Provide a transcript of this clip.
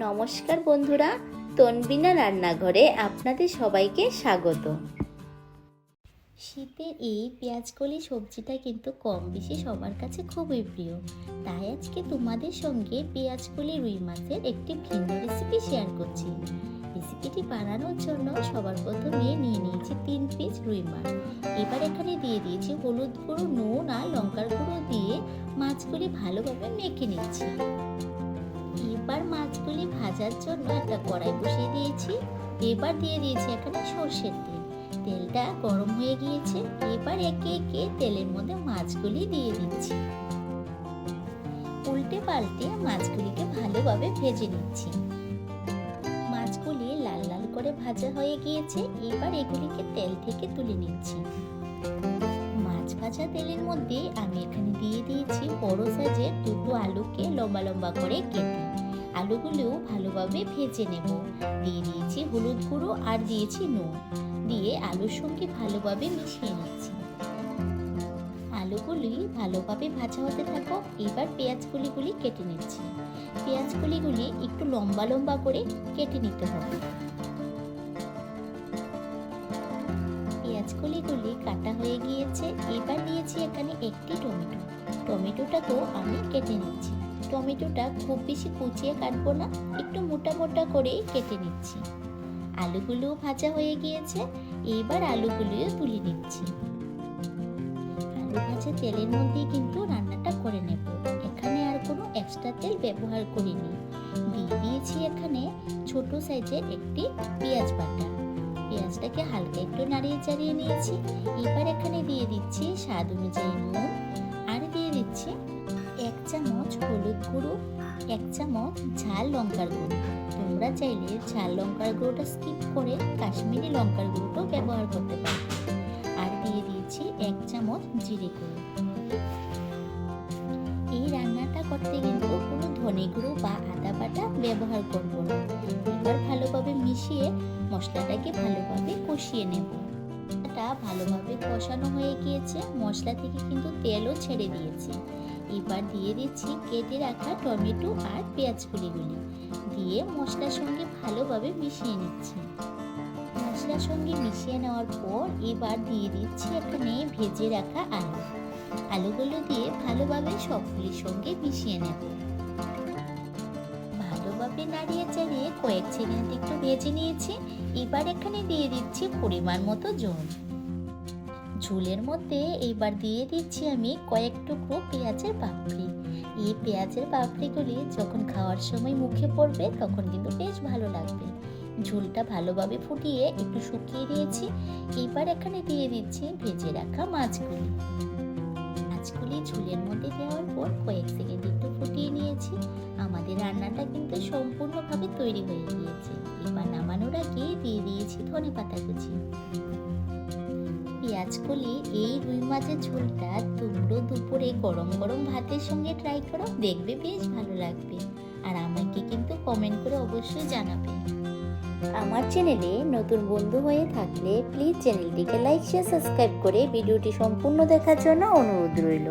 নমস্কার বন্ধুরা, তনবিনা রান্নাঘরে আপনাদের সবাইকে স্বাগত। শীতের এই পেঁয়াজকলি সবজিটা কিন্তু কম বেশি সবার কাছে খুবই প্রিয়। তাই আজকে তোমাদের সঙ্গে পেঁয়াজকলি রুই মাছের একটি ভিন্ন রেসিপি শেয়ার করছি। রেসিপিটি বানানোর জন্য সবার প্রথমে নিয়ে নিয়েছি তিন পিস রুই মাছ। এবার এখানে দিয়ে দিয়েছি হলুদ গুঁড়ো, নুন আর লঙ্কার গুঁড়ো দিয়ে মাছগুলি ভালোভাবে মেখে নিচ্ছি। এবার মাছগুলি ভাজার জন্য একটা কড়াই বসিয়ে দিয়েছি। এবার দিয়ে দিয়েছি এখানে সর্ষের তেল। তেলটা গরম হয়ে গিয়েছে। এবার একে একে তেলের মধ্যে মাছগুলি দিয়ে দিচ্ছি। উল্টে পাল্টে মাছগুলিকে ভালোভাবে ভেজে নিচ্ছি। মাছগুলি লাল লাল করে ভাজা হয়ে গিয়েছে। এবার এগুলিকে তেল থেকে তুলে নিচ্ছি। ভাজা তেলের মধ্যে আমি এখানে দিয়ে দিয়েছি বড় সাইজের দুটো আলুকে লম্বা লম্বা করে কেটে। আলুগুলোও ভালোভাবে ভেজে নেব। দিয়ে দিয়েছি হলুদ গুঁড়ো আর দিয়েছি নুন। দিয়ে আলুর সঙ্গে ভালোভাবে মিশিয়ে নিচ্ছি। আলুগুলি ভালোভাবে ভাজা হতে থাকো। এবার পেঁয়াজ কুলিগুলি কেটে নিচ্ছি। পেঁয়াজ কুলিগুলি একটু লম্বা লম্বা করে কেটে নিতে হবে। কলিগুলি কাটা হয়ে গিয়েছে, এবার নিয়েছি এখানে একটি টমেটো। টমেটোটাকেও আমি কেটে নিচ্ছি। টমেটোটা খুব বেশি কুচিয়ে কাটবো না, একটু মোটা মোটা করেই কেটে নিচ্ছি। আলুগুলোও ভাজা হয়ে গিয়েছে, এবার আলুগুলিও তুলে নিচ্ছি। আলু ভাজা তেলের মধ্যেই কিন্তু রান্নাটা করে নেব। এখানে আর কোনো এক্সট্রা তেল ব্যবহার করিনি। দিয়ে দিয়েছি এখানে ছোট সাইজের একটি পেঁয়াজ বাটা। পেঁয়াজটাকে হালকা একটু নাড়িয়ে চাড়িয়ে নিয়েছি। এবার এখানে দিয়ে দিচ্ছি স্বাদ অনুযায়ী নুন আর দিয়ে দিচ্ছি এক চামচ হলুদ গুঁড়ো, এক চামচ ঝাল লঙ্কার গুঁড়ো। তোমরা চাইলে ঝাল লঙ্কার গুঁড়োটা স্কিপ করে কাশ্মীরি লঙ্কার গুঁড়োটাও ব্যবহার করতে পারো। আর দিয়ে দিয়েছি এক চামচ জিরে গুঁড়ো। এই রান্নাটা করতে কিন্তু কোনো ধনে গুঁড়ো বা আদা বাটা ব্যবহার করব না। এবার ভালোভাবে মিশিয়ে মশলাটাকে ভালোভাবে কষিয়ে নেব। মশলাটা ভালোভাবে কষানো হয়ে গিয়েছে। মশলা থেকে কিন্তু তেলও ছেড়ে দিয়েছে। এবার দিয়ে দিচ্ছি কেটে রাখা টমেটো আর পেঁয়াজ কুলিগুলি দিয়ে মশলার সঙ্গে ভালোভাবে মিশিয়ে নিচ্ছি। মশলার সঙ্গে মিশিয়ে নেওয়ার পর এবার দিয়ে দিচ্ছি এখানে ভেজে রাখা আলু। আলুগুলো দিয়ে ভালোভাবে সবগুলির সঙ্গে মিশিয়ে নেব। ভালোভাবে নাড়িয়ে চাড়িয়ে কয়েক সেকেন্ড একটু ভেজে নিয়েছি। এবার এখানে দিয়ে দিচ্ছি পরিমাণ মতো জল ঝোলের মধ্যে এবার দিয়ে দিচ্ছি আমি কয়েক টুকরো পেঁয়াজের পাপড়ি। এই পেঁয়াজের পাপড়িগুলি যখন খাওয়ার সময় মুখে পড়বে তখন কিন্তু বেশ ভালো লাগবে। ঝোলটা ভালোভাবে ফুটিয়ে একটু শুকিয়ে দিয়েছি এবার এখানে দিয়ে দিচ্ছি ভেজে রাখা মাছগুলি। মাছগুলি ঝোলের মধ্যে দেওয়ার পর কয়েক সেকেন্ড আমাদের রান্নাটা কিন্তু সম্পূর্ণভাবে তৈরি হয়ে গিয়েছে। এবার নামানোর আগে দিয়ে দিয়েছি ধনে পাতা কুচি। পেঁয়াজ কলি, এই রুই মাছের ঝোলটা তোমরা দুপুরে গরম গরম ভাতের সঙ্গে ট্রাই করো, দেখবে বেশ ভালো লাগবে। আর আমাকে কিন্তু কমেন্ট করে অবশ্যই জানাবে। আমার চ্যানেলে নতুন বন্ধু হয়ে থাকলে প্লিজ চ্যানেলটিকে লাইক শেয়ার সাবস্ক্রাইব করে ভিডিওটি সম্পূর্ণ দেখার জন্য অনুরোধ রইল।